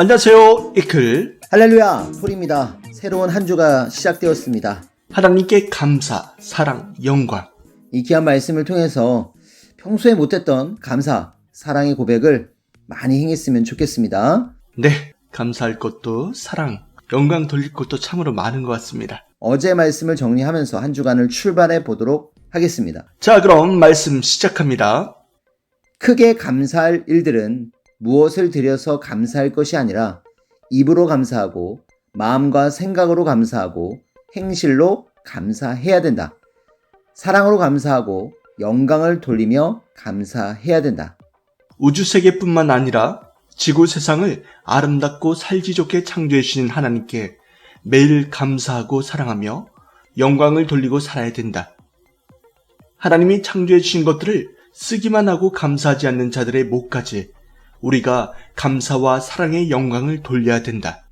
안녕하세요. 이클. 할렐루야, 폴입니다. 새로운 한 주가 시작되었습니다. 하나님께 감사, 사랑, 영광. 이 귀한 말씀을 통해서 평소에 못했던 감사, 사랑의 고백을 많이 행했으면 좋겠습니다. 네, 감사할 것도 사랑, 영광 돌릴 것도 참으로 많은 것 같습니다. 어제 말씀을 정리하면서 한 주간을 출발해 보도록 하겠습니다. 자, 그럼 말씀 시작합니다. 크게 감사할 일들은 무엇을 들여서 감사할 것이 아니라 입으로 감사하고 마음과 생각으로 감사하고 행실로 감사해야 된다. 사랑으로 감사하고 영광을 돌리며 감사해야 된다. 우주 세계뿐만 아니라 지구 세상을 아름답고 살기 좋게 창조해 주신 하나님께 매일 감사하고 사랑하며 영광을 돌리고 살아야 된다. 하나님이 창조해 주신 것들을 쓰기만 하고 감사하지 않는 자들의 목까지 우리가 감사와 사랑의 영광을 돌려야 된다.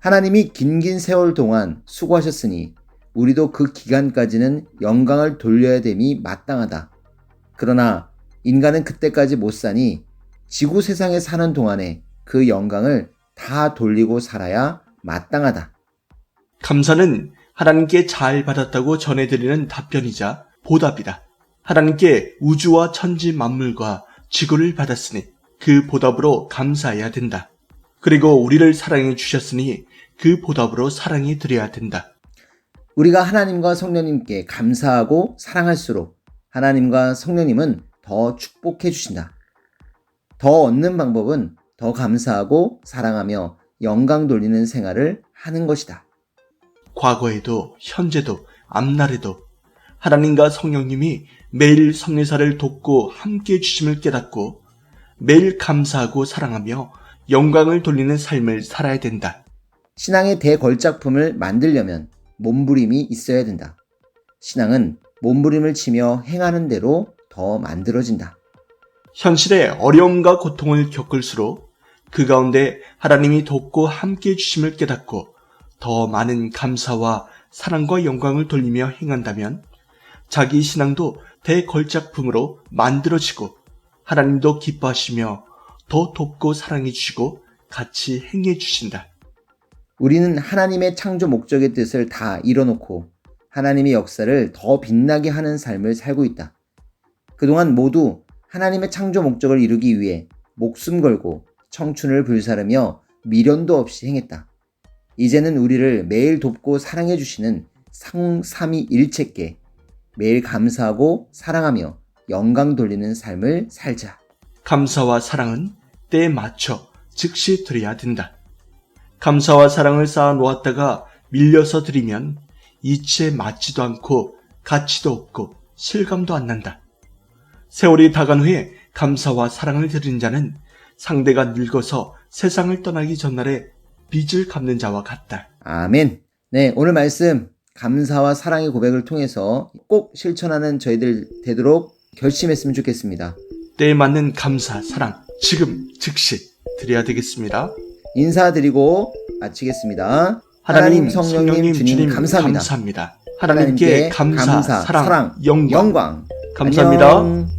하나님이 긴긴 세월 동안 수고하셨으니 우리도 그 기간까지는 영광을 돌려야 됨이 마땅하다. 그러나 인간은 그때까지 못 사니 지구 세상에 사는 동안에 그 영광을 다 돌리고 살아야 마땅하다. 감사는 하나님께 잘 받았다고 전해드리는 답변이자 보답이다. 하나님께 우주와 천지 만물과 지구를 받았으니 그 보답으로 감사해야 된다. 그리고 우리를 사랑해 주셨으니 그 보답으로 사랑해 드려야 된다. 우리가 하나님과 성령님께 감사하고 사랑할수록 하나님과 성령님은 더 축복해 주신다. 더 얻는 방법은 더 감사하고 사랑하며 영광 돌리는 생활을 하는 것이다. 과거에도 현재도 앞날에도 하나님과 성령님이 매일 성례사를 돕고 함께 해 주심을 깨닫고 매일 감사하고 사랑하며 영광을 돌리는 삶을 살아야 된다. 신앙의 대걸작품을 만들려면 몸부림이 있어야 된다. 신앙은 몸부림을 치며 행하는 대로 더 만들어진다. 현실의 어려움과 고통을 겪을수록 그 가운데 하나님이 돕고 함께 해주심을 깨닫고 더 많은 감사와 사랑과 영광을 돌리며 행한다면 자기 신앙도 대걸작품으로 만들어지고 하나님도 기뻐하시며 더 돕고 사랑해 주시고 같이 행해 주신다. 우리는 하나님의 창조 목적의 뜻을 다 이뤄놓고 하나님의 역사를 더 빛나게 하는 삶을 살고 있다. 그동안 모두 하나님의 창조 목적을 이루기 위해 목숨 걸고 청춘을 불사르며 미련도 없이 행했다. 이제는 우리를 매일 돕고 사랑해 주시는 상삼위 일체께 매일 감사하고 사랑하며 영광 돌리는 삶을 살자. 감사와 사랑은 때에 맞춰 즉시 드려야 된다. 감사와 사랑을 쌓아 놓았다가 밀려서 드리면 이치에 맞지도 않고 가치도 없고 실감도 안 난다. 세월이 다간 후에 감사와 사랑을 드린 자는 상대가 늙어서 세상을 떠나기 전날에 빚을 갚는 자와 같다. 아멘. 네, 오늘 말씀 감사와 사랑의 고백을 통해서 꼭 실천하는 저희들 되도록 결심했으면 좋겠습니다. 때에 맞는 감사, 사랑, 지금 즉시 드려야 되겠습니다. 인사드리고 마치겠습니다. 하나님, 성령님, 주님, 감사합니다. 하나님께 감사, 사랑, 영광, 영광. 감사합니다. 안녕.